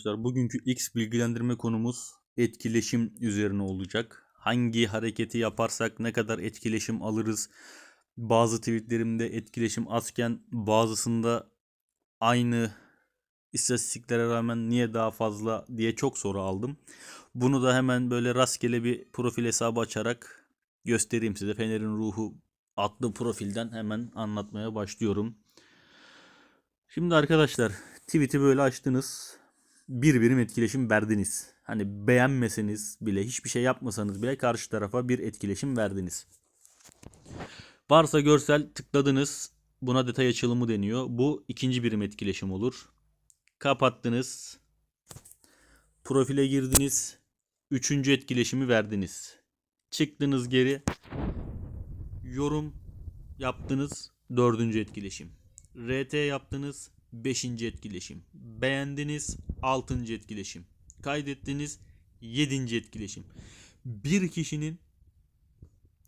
Arkadaşlar bugünkü X bilgilendirme konumuz etkileşim üzerine olacak. Hangi hareketi yaparsak ne kadar etkileşim alırız? Bazı tweetlerimde etkileşim azken bazısında aynı istatistiklere rağmen niye daha fazla diye çok soru aldım. Bunu da hemen böyle rastgele bir profil hesabı açarak göstereyim size. Fener'in Ruhu adlı profilden hemen anlatmaya başlıyorum. Şimdi arkadaşlar tweet'i böyle açtınız. Bir birim etkileşim verdiniz. Hani beğenmeseniz bile hiçbir şey yapmasanız bile karşı tarafa bir etkileşim verdiniz. Varsa görsel tıkladınız. Buna detay açılımı deniyor. Bu ikinci birim etkileşim olur. Kapattınız. Profile girdiniz. Üçüncü etkileşimi verdiniz. Çıktınız geri. Yorum yaptınız. Dördüncü etkileşim. RT yaptınız. Beşinci etkileşim. Beğendiniz. Altıncı etkileşim. Kaydettiniz. Yedinci etkileşim. Bir kişinin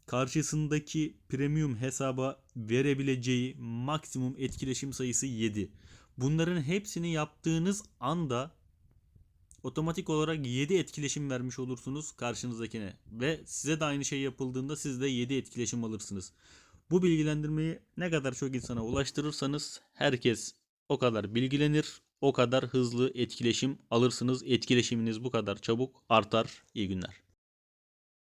karşısındaki premium hesaba verebileceği maksimum etkileşim sayısı 7. Bunların hepsini yaptığınız anda otomatik olarak 7 etkileşim vermiş olursunuz karşınızdakine ve size de aynı şey yapıldığında siz de 7 etkileşim alırsınız. Bu bilgilendirmeyi ne kadar çok insana ulaştırırsanız herkes o kadar bilgilenir, o kadar hızlı etkileşim alırsınız. Etkileşiminiz bu kadar çabuk artar. İyi günler.